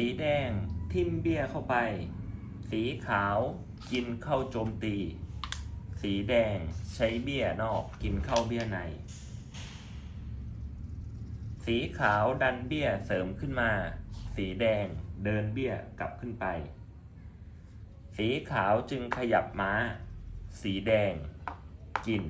สีแดงทิมเบี้ยเข้าไป สีขาวกินเข้าโจมตี สีแดงใช้เบี้ยนอกกินเข้าเบี้ยใน สีขาวดันเบี้ยเสริมขึ้นมา สีแดงเดินเบี้ยกลับขึ้นไป สีขาวจึงขยับม้า สีแดงกิน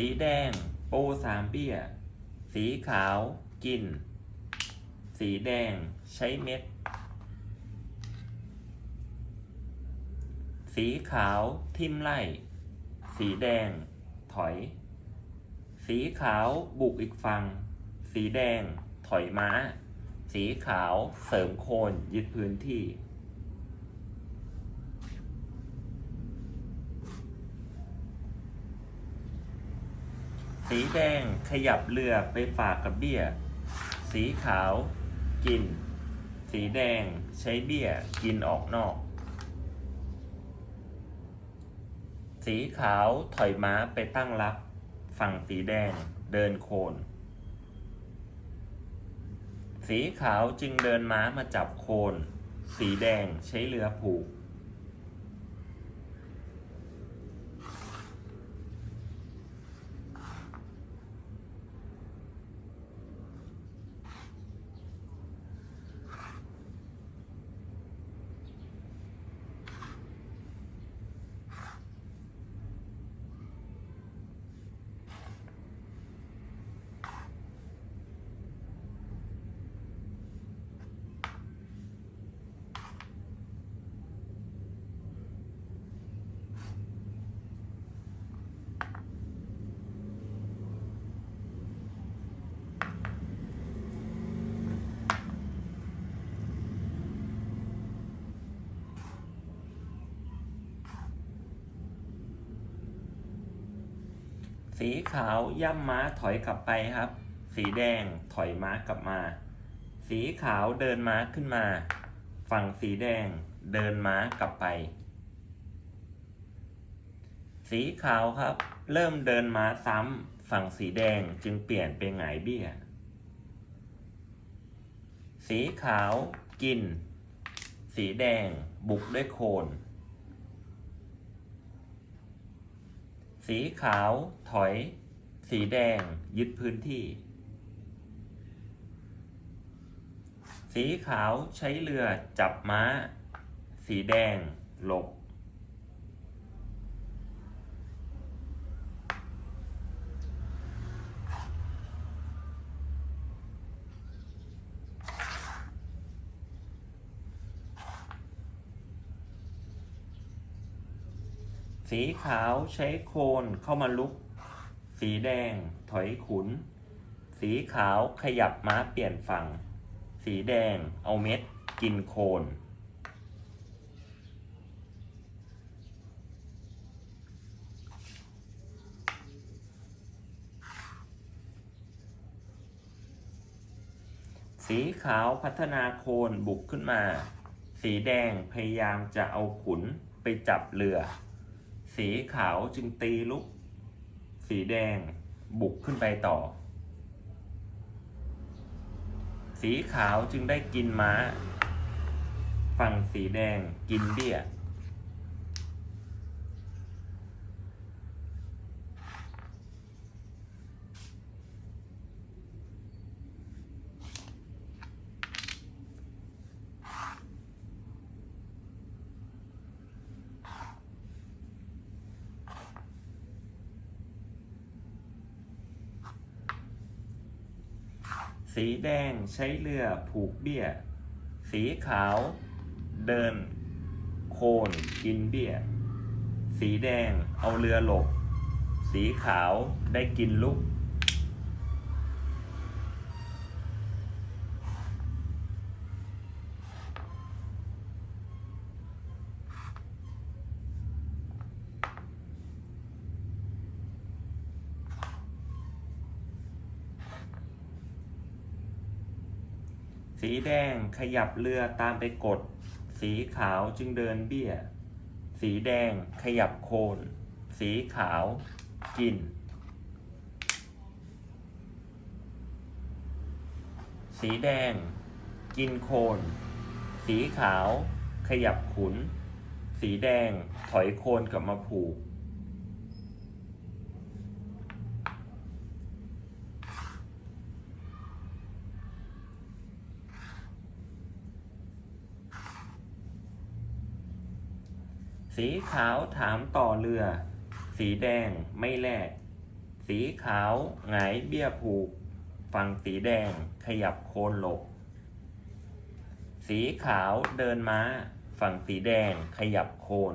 สีแดงโปสามเบี้ย สีขาว กิน สีแดง ใช้เม็ด สีขาว ทิมไล่ สีแดง ถอย สีขาวบุกอีกฝั่ง สีแดง ถอยม้า สีขาว เสริมโคน ยึดพื้นที่ สีแดงขยับเรือไปฝากกับเบี้ย สีขาวกิน สีแดงใช้เบี้ยกินออกนอก สีขาวถอยม้าไปตั้งรับ ฝั่งสีแดงเดินโคน สีขาวจึงเดินม้ามาจับโคน สีแดงใช้เรือผูก สีขาวย่ำม้าถอยกลับไปครับ สีแดงถอยม้ากลับมา สีขาวเดินม้าขึ้นมา ฝั่งสีแดงเดินม้ากลับไป สีขาวครับ เริ่มเดินม้าซ้ำฝั่งสีแดงจึงเปลี่ยนเป็นหงายเบี้ย สีขาวกิน สีแดงบุกด้วยโคน สีขาวถอย สีแดงยึดพื้นที่ สีขาวใช้เรือจับม้า สีแดงหลบ สีขาวใช้โคนเข้ามาลุก สีแดงถอยขุน สีขาวขยับม้าเปลี่ยนฝั่ง สีแดงเอาเม็ดกินโคน สีขาวพัฒนาโคนบุกขึ้นมา สีแดงพยายามจะเอาขุนไปจับเรือ สีขาวจึงตีลุก สีแดงบุกขึ้นไปต่อ สีขาวจึงได้กินม้า ฝั่งสีแดงกินเบี้ย สีแดงใช้เรือผูกเบี้ย สีขาวเดิน โคนกินเบี้ย สีแดงเอาเรือหลบ สีขาวได้กินลุก สีแดงขยับเรือตามไปกด สีขาวจึงเดินเบี้ย สีแดงขยับโคน สีขาวกิน สีแดง กินโคน สีขาว ขยับขุน สีแดงถอยโคนกลับมาผูก สีขาวถามต่อเรือ สีแดงไม่แลก สีขาวหงายเบี้ยผูก ฝั่งสีแดงขยับโคนหลบ สีขาวเดินม้า ฝั่งสีแดงขยับโคน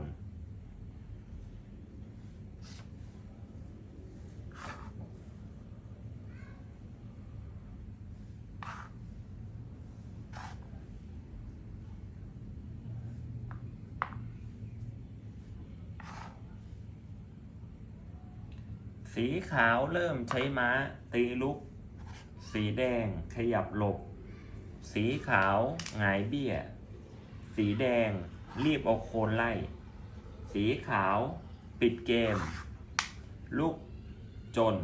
สีขาวเริ่มใช้ม้า ตีลุก สีแดงขยับหลบ สีขาวหงายเบี้ย สีแดงรีบเอาโคนไล่ สีขาวปิดเกม ลุกจน